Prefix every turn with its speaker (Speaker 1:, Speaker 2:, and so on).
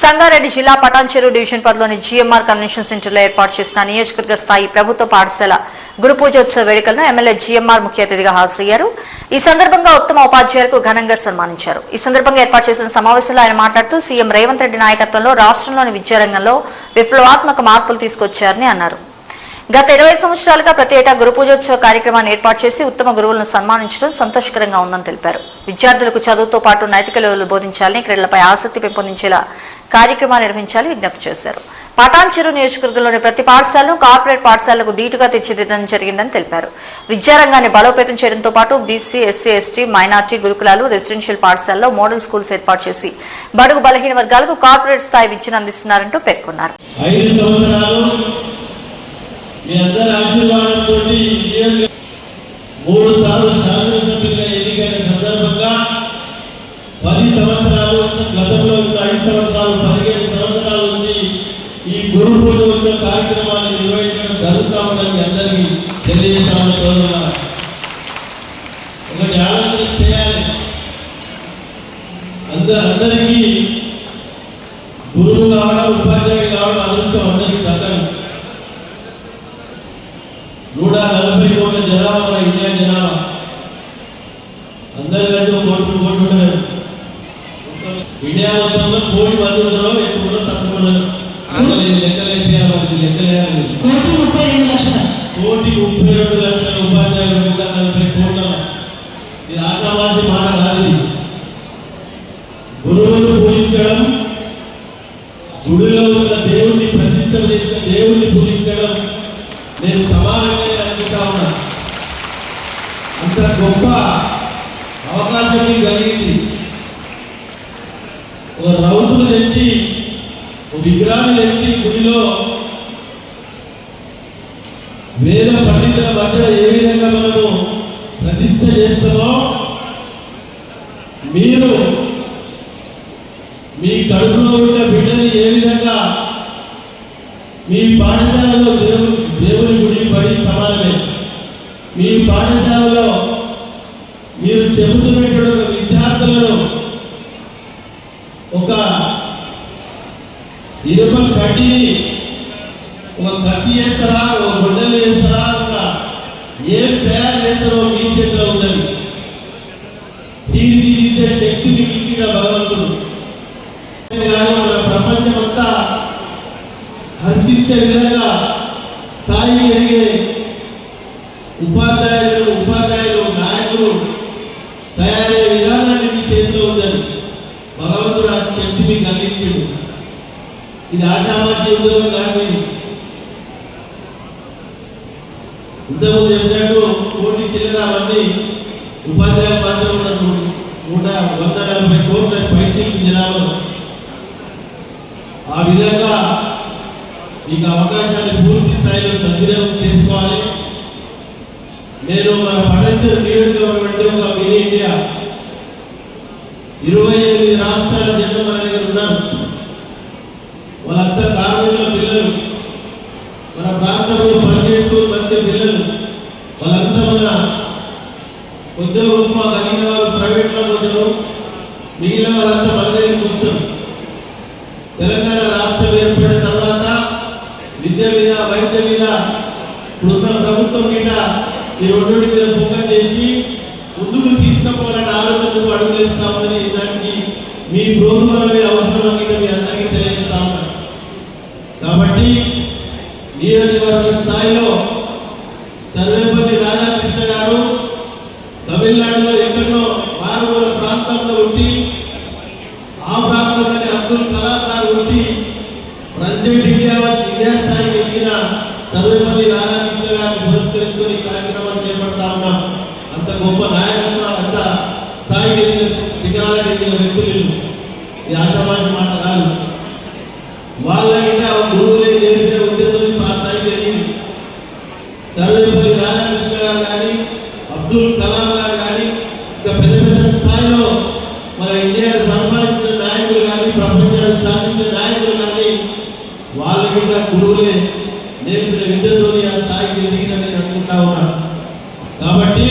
Speaker 1: సంగారెడ్డి జిల్లా పటాన్చెరు డివిజన్ పరిధిలోని GMR convention సెంటర్లో ఏర్పాటు చేసిన నియోజకవర్గ స్థాయి ప్రభుత్వ పాఠశాల గురుపూజోత్సవ వేడుకలను ఎమ్మెల్యే జీఎంఆర్ ముఖ్య అతిథిగా హాజరయ్యారు. ఈ సందర్భంగా ఉత్తమ ఉపాధ్యాయులకు ఘనంగా సన్మానించారు. ఈ సందర్భంగా ఏర్పాటు చేసిన సమావేశంలో ఆయన మాట్లాడుతూ సీఎం రేవంత్ రెడ్డి నాయకత్వంలో రాష్ట్రంలోని విద్యారంగంలో విప్లవాత్మక మార్పులు తీసుకొచ్చారని అన్నారు. గత ఇరవై సంవత్సరాలుగా ప్రతి ఏటా గురుపూజోత్సవ కార్యక్రమాన్ని ఏర్పాటు చేసి ఉత్తమ గురువులను సన్మానించడం సంతోషకరంగా ఉందని తెలిపారు. విద్యార్థులకు చదువుతో పాటు నైతిక విలువలు బోధించాలని క్రీడలపై ఆసక్తి పెంపొందించేలా కార్యక్రమాలు నిర్వహించాలని విజ్ఞప్తి చేశారు. పటాన్చెరు నియోజకవర్గంలోని ప్రతి పాఠశాలను కార్పొరేట్ పాఠశాలకు ధీటుగా తీర్చిదిద్దడం జరిగిందని తెలిపారు. విద్యారంగాన్ని బలోపేతం చేయడంతో పాటు బీసీ ఎస్సీ ఎస్టీ మైనార్టీ గురుకులాలు రెసిడెన్షియల్ పాఠశాలలో మోడల్ స్కూల్స్ ఏర్పాటు చేసి బడుగు బలహీన వర్గాలకు కార్పొరేట్ స్థాయి విద్యను అందిస్తున్నారంటూ పేర్కొన్నారు.
Speaker 2: మూడు సార్లు శాసన పది సంవత్సరాలు గతంలో ఉన్న ఐదు సంవత్సరాలు పదిహేను సంవత్సరాల నుంచి ఈ గురు పూజ వచ్చే కార్యక్రమాన్ని నిర్వహించడం జరుగుతా అందరికీ తెలియజేస్తాము సోదరులారా. ఒకటి ఆలోచన చేయాలి అందరికీ గురువు కావడం ఉపాధ్యాయులు కావడం అదృష్టం అందరికీ దక్కదు నూట నలభై కోట్ల జనాభా మన ఇండియా జనాభా అందరు కలిసి ఒక కోటి కోటి ఉంటారు ఇండియా కోటి మంది ఉన్నారో ఎక్కువ ఉన్నారో? తక్కువ మనకి లెక్కలేదు
Speaker 3: కోటి ముప్పై ఐదు లక్షలు.
Speaker 2: కోటి ముప్పై రెండు లక్షల ఉపాధ్యాయులు నూట నలభై కోట్ల ఇది ఆశామాషి మాట కాదు. గురువును పూజించడం గుడిలో ఉన్న దేవుణ్ణి ప్రతిష్ట చేసిన దేవుణ్ణి పూజించడం నేను సమానంగా అనుకుంటా ఉన్నా. అంత గొప్ప అవకాశం కలిగింది. రౌతులు తెచ్చి ఒక విగ్రహాన్ని తెచ్చి గుడిలో వేద పండితుల మధ్య ఏ విధంగా మనము ప్రతిష్ట చేస్తామో మీరు మీ కడుపులో ఉన్న బిడ్డని ఏ విధంగా మీ పాఠశాలలో దేవుడు దేవుని గుడి పడి సమానమే. మీ పాఠశాలలో మీరు చెబుతున్నటువంటి విద్యార్థులను ఒక ఇనుప కడ్డీని ఒక కత్తి చేస్తారా ఒక గుడ్డలు చేస్తారా ఒక ఏం తయారు చేస్తారో మీ చేతిలో ఉన్నది. తీర్చిదిద్దే శక్తి మీకు ఇచ్చిన భగవంతుడు? మన ప్రపంచం అంతా హర్షించే విధంగా స్థాయి కలిగే ఉపాధ్యాయులు ఉపాధ్యాయులు నాయకులు తయారు విధానాన్ని మీ చేతిలో ఉందని భగవంతుడు ఆ శక్తి మీకు అందించిండు ఇది ఆశామాషి ఉద్యోగం కాదు ఇంతకుముందు చెప్పినట్టు కోటి చిల్లర మంది ఉపాధ్యాయ పాత్ర ఉన్నారు. నూట వంద నలభై కోట్ల పైచీలకు జనాభా. ఆ విధంగా మీకు అవకాశాన్ని పూర్తి స్థాయిలో సద్వినియోగం చేసుకోవాలి. నేను మన పడంచర్ నియోజకవర్గం అంటే ఒక మినీ ఇరవై ఎనిమిది రాష్ట్రాల జనం మన దగ్గర ఉన్నారు వాళ్ళంతా కార్మికుల పిల్లలు మన ప్రాంతంలో పనిచేస్తూ మంది పిల్లలు వాళ్ళంతా మన కొద్దిగా గొప్ప కలిగిన వాళ్ళు ప్రైవేట్లో పోతారు మిగిలిన వాళ్ళంతా మన దగ్గరికి తెలంగాణ రాష్ట్రం ఏర్పడిన తర్వాత విద్య మీద వైద్య మీద ఇప్పుడున్న ప్రభుత్వం మీద ఈ రెండింటి మీద ఫోకస్ చేసి ముందుకు తీసుకుపోవాలని ఆలోచనకు అడుగులేస్తామని దానికి మీ ప్రోత్సాహమే అవసరం అని మీ అందరికీ తెలియజేస్తా కాబట్టి నియోజకవర్గ స్థాయిలో సర్వేపల్లి రాధాకృష్ణ గారు తమిళనాడు ఎక్కడో మారుమూల ప్రాంతంలో ఉండి ఆ ప్రాంతంలోని అబ్దుల్ కలాం గారు ఉండి ప్రెసిడెంట్ ఇండియా స్థాయికి ఎదిగిన సర్వేపల్లి రాధాకృష్ణ గారిని పురస్కరించుకొని కార్యక్రమాలు చేపడతా ఉన్నాం. అంత గొప్ప నాయకత్వం అంత స్థాయికి ఎదిగిన శిఖరాలకు ఎదిగిన వ్యక్తులు వీళ్ళు. ఇది మాట కాదు. ఆ గురువులే నేర్పిన ఆ స్థాయికి ఎదిగింది సర్వేపల్లి రాధాకృష్ణ గారు కానీ అబ్దుల్ కలాం గారు కానీ ఇంకా పెద్ద పెద్ద స్థాయిలో మన ఇండియా వాళ్ళ గిట్ట గురువులే నేర్పిన విద్యతోని ఆ స్థాయికి ఎదిగిన నేను అనుకుంటా ఉన్నా. కాబట్టి